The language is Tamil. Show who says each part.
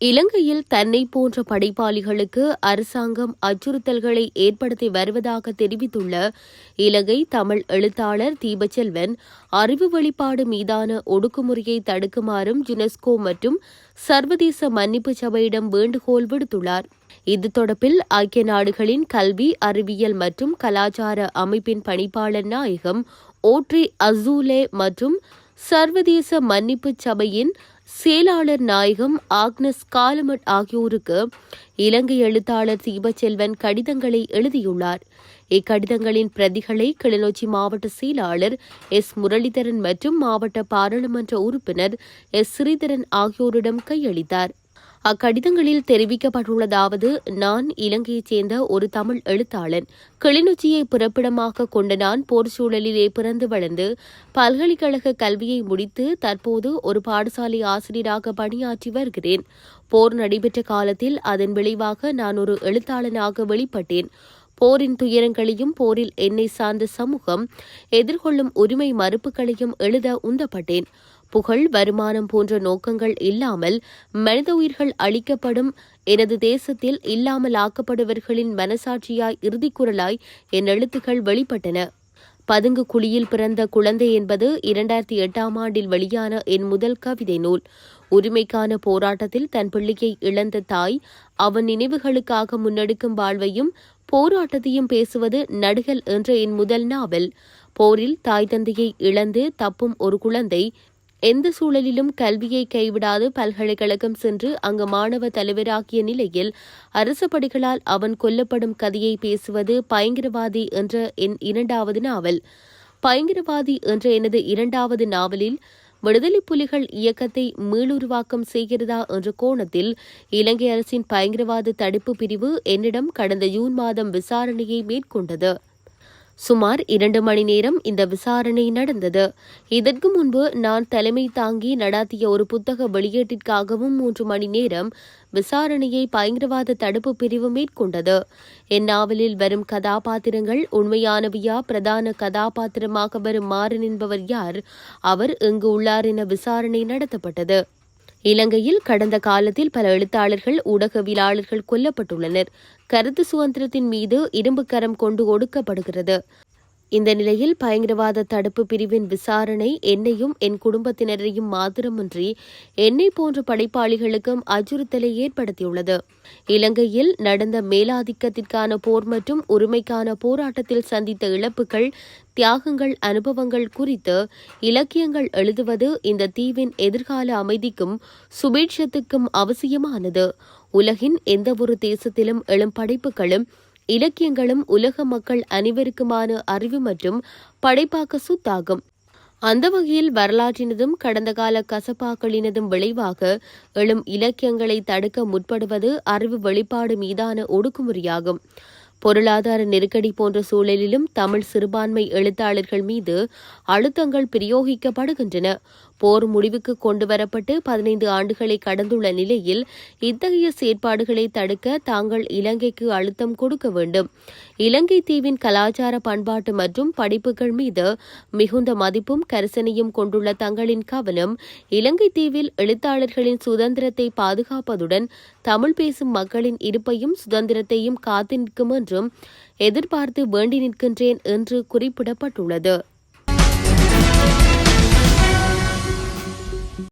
Speaker 1: இலங்கையில் தன்னை போன்ற படைப்பாளிகளுக்கு அரசாங்கம் அச்சுறுத்தல்களை ஏற்படுத்தி வருவதாக தெரிவித்துள்ள இலங்கை தமிழ் எழுத்தாளர் தீபச்செல்வன் அறிவு வழிபாடு மீதான ஒடுக்குமுறையை தடுக்குமாறும் யுனெஸ்கோ மற்றும் சர்வதேச மன்னிப்பு சபையிடம் வேண்டுகோள் விடுத்துள்ளார். இது தொடர்பில் ஐக்கிய நாடுகளின் கல்வி அறிவியல் மற்றும் கலாச்சார அமைப்பின் பணிப்பாளர் நாயகம் ஓட்ரி அசூலே மற்றும் சர்வதேச மன்னிப்பு சபையின் செயலாளர் நாயகம் ஆக்னஸ் காலமட் ஆகியோருக்கு இலங்கை எழுத்தாளர் தீபச்செல்வன் கடிதங்களை எழுதியுள்ளார். இக்கடிதங்களின் பிரதிகளை கிளிநொச்சி மாவட்ட செயலாளர் எஸ். முரளிதரன் மற்றும் மாவட்ட பாராளுமன்ற உறுப்பினர் எஸ். ஸ்ரீதரன் ஆகியோரிடம் கையளித்தார். அக்கடிதங்களில் தெரிவிக்கப்பட்டுள்ளதாவது நான் இலங்கையைச் சேர்ந்த ஒரு தமிழ் எழுத்தாளன். கிளிநொச்சியை பிறப்பிடமாக கொண்ட நான் போர் சூழலிலே பிறந்து வளர்ந்து பல்கலைக்கழக கல்வியை முடித்து தற்போது ஒரு பாடசாலை ஆசிரியராக பணியாற்றி வருகிறேன். போர் நடைபெற்ற காலத்தில் அதன் விளைவாக நான் ஒரு எழுத்தாளனாக வெளிப்பட்டேன். போரின் துயரங்களையும் போரில் என்னை சார்ந்த சமூகம் எதிர்கொள்ளும் உரிமை மறுப்புகளையும் எழுத உந்தப்பட்டேன். புகழ் வருமானம் போன்ற நோக்கங்கள் இல்லாமல் மனித உயிர்கள் அளிக்கப்படும் எனது தேசத்தில் இல்லாமல் ஆக்கப்படுவர்களின் மனசாட்சியாய் இறுதிக்குரலாய் என் எழுத்துக்கள் வெளிப்பட்டன. பதுங்கு குழியில் பிறந்த குழந்தை என்பது இரண்டாயிரத்தி எட்டாம் ஆண்டில் வெளியான என் முதல் கவிதை நூல். உரிமைக்கான போராட்டத்தில் தன் பிள்ளையை இழந்த தாய் அவன் நினைவுகளுக்காக முன்னெடுக்கும் வாழ்வையும் போராட்டத்தையும் பேசுவது நடுகல் என்ற என் முதல் நாவல். போரில் தாய் தந்தையை இழந்து தப்பும் ஒரு குழந்தை எந்த சூழலிலும் கல்வியை கைவிடாது பல்கலைக்கழகம் சென்று அங்கு மாணவ தலைவராகிய நிலையில் அரசு படிகளால் அவன் கொல்லப்படும் கதையை பேசுவது பயங்கரவாதி என்ற என் இரண்டாவது நாவல். பயங்கரவாதி என்ற எனது இரண்டாவது நாவலில் விடுதலை புலிகள் இயக்கத்தை மீளுருவாக்கம் செய்கிறதா என்ற கோணத்தில் இலங்கை அரசின் பயங்கரவாத தடுப்பு பிரிவு என்னிடம் கடந்த ஜூன் மாதம் விசாரணையை மேற்கொண்டது. சுமார் இரண்டு மணி நேரம் இந்த விசாரணை நடந்தது. இதற்கு முன்பு நான் தலைமை தாங்கி நடாத்திய ஒரு புத்தக வெளியீட்டிற்காகவும் மூன்று மணி நேரம் விசாரணையை பயங்கரவாத தடுப்பு பிரிவு மேற்கொண்டது. என் நாவலில் வரும் கதாபாத்திரங்கள் உண்மையானவையா பிரதான கதாபாத்திரமாக வரும் மாறன் என்பவர் யார் அவர் எங்கு உள்ளார் என விசாரணை நடத்தப்பட்டது. இலங்கையில் கடந்த காலத்தில் பல எழுத்தாளர்கள் ஊடகவியலாளர்கள் கொல்லப்பட்டுள்ளனர். கருத்து சுதந்திரத்தின் மீது இரும்பு கரம் கொண்டு ஒடுக்கப்படுகிறது. இந்த நிலையில் பயங்கரவாத தடுப்பு பிரிவின் விசாரணை என்னையும் என் குடும்பத்தினரையும் மாத்திரமின்றி என்னை போன்ற படைப்பாளிகளுக்கும் அச்சுறுத்தலை ஏற்படுத்தியுள்ளது. இலங்கையில் நடந்த மேலாதிக்கத்திற்கான போர் மற்றும் உரிமைக்கான போராட்டத்தில் சந்தித்த இழப்புகள் தியாகங்கள் அனுபவங்கள் குறித்து இலக்கியங்கள் எழுதுவது இந்த தீவின் எதிர்கால அமைதிக்கும் சுபீட்சத்துக்கும் அவசியமானது. உலகின் எந்தவொரு தேசத்திலும் எழும் படைப்புகளும் இலக்கியங்களும் உலக மக்கள் அனைவருக்குமான அறிவு மற்றும் படைப்பாக்க சொத்தாகும். அந்த வகையில் வரலாற்றினதும் கடந்த கால கசப்பாக்களினதும் விளைவாக எழும் இலக்கியங்களை தடுக்க முற்படுவது அறிவு வெளிப்பாடு மீதான ஒடுக்குமுறையாகும். பொருளாதார நெருக்கடி போன்ற சூழலிலும் தமிழ் சிறுபான்மை எழுத்தாளர்கள் மீது அழுத்தங்கள் பிரயோகிக்கப்படுகின்றன. போர் முடிவுக்கு கொண்டுவரப்பட்டு பதினைந்து ஆண்டுகளை கடந்துள்ள நிலையில் இத்தகைய செயற்பாடுகளை தடுக்க தாங்கள் இலங்கைக்கு அழுத்தம் கொடுக்க வேண்டும். இலங்கை தீவின் கலாச்சார பண்பாட்டு மற்றும் படிப்புகள் மீது மிகுந்த மதிப்பும் கரிசனையும் கொண்டுள்ள தங்களின் கவனம் இலங்கை தீவில் எழுத்தாளர்களின் சுதந்திரத்தை பாதுகாப்பதுடன் தமிழ் பேசும் மக்களின் இருப்பையும் சுதந்திரத்தையும் காத்து நிற்கும் என்றும் எதிர்பார்த்து வேண்டி நிற்கின்றேன் என்று குறிப்பிடப்பட்டுள்ளது.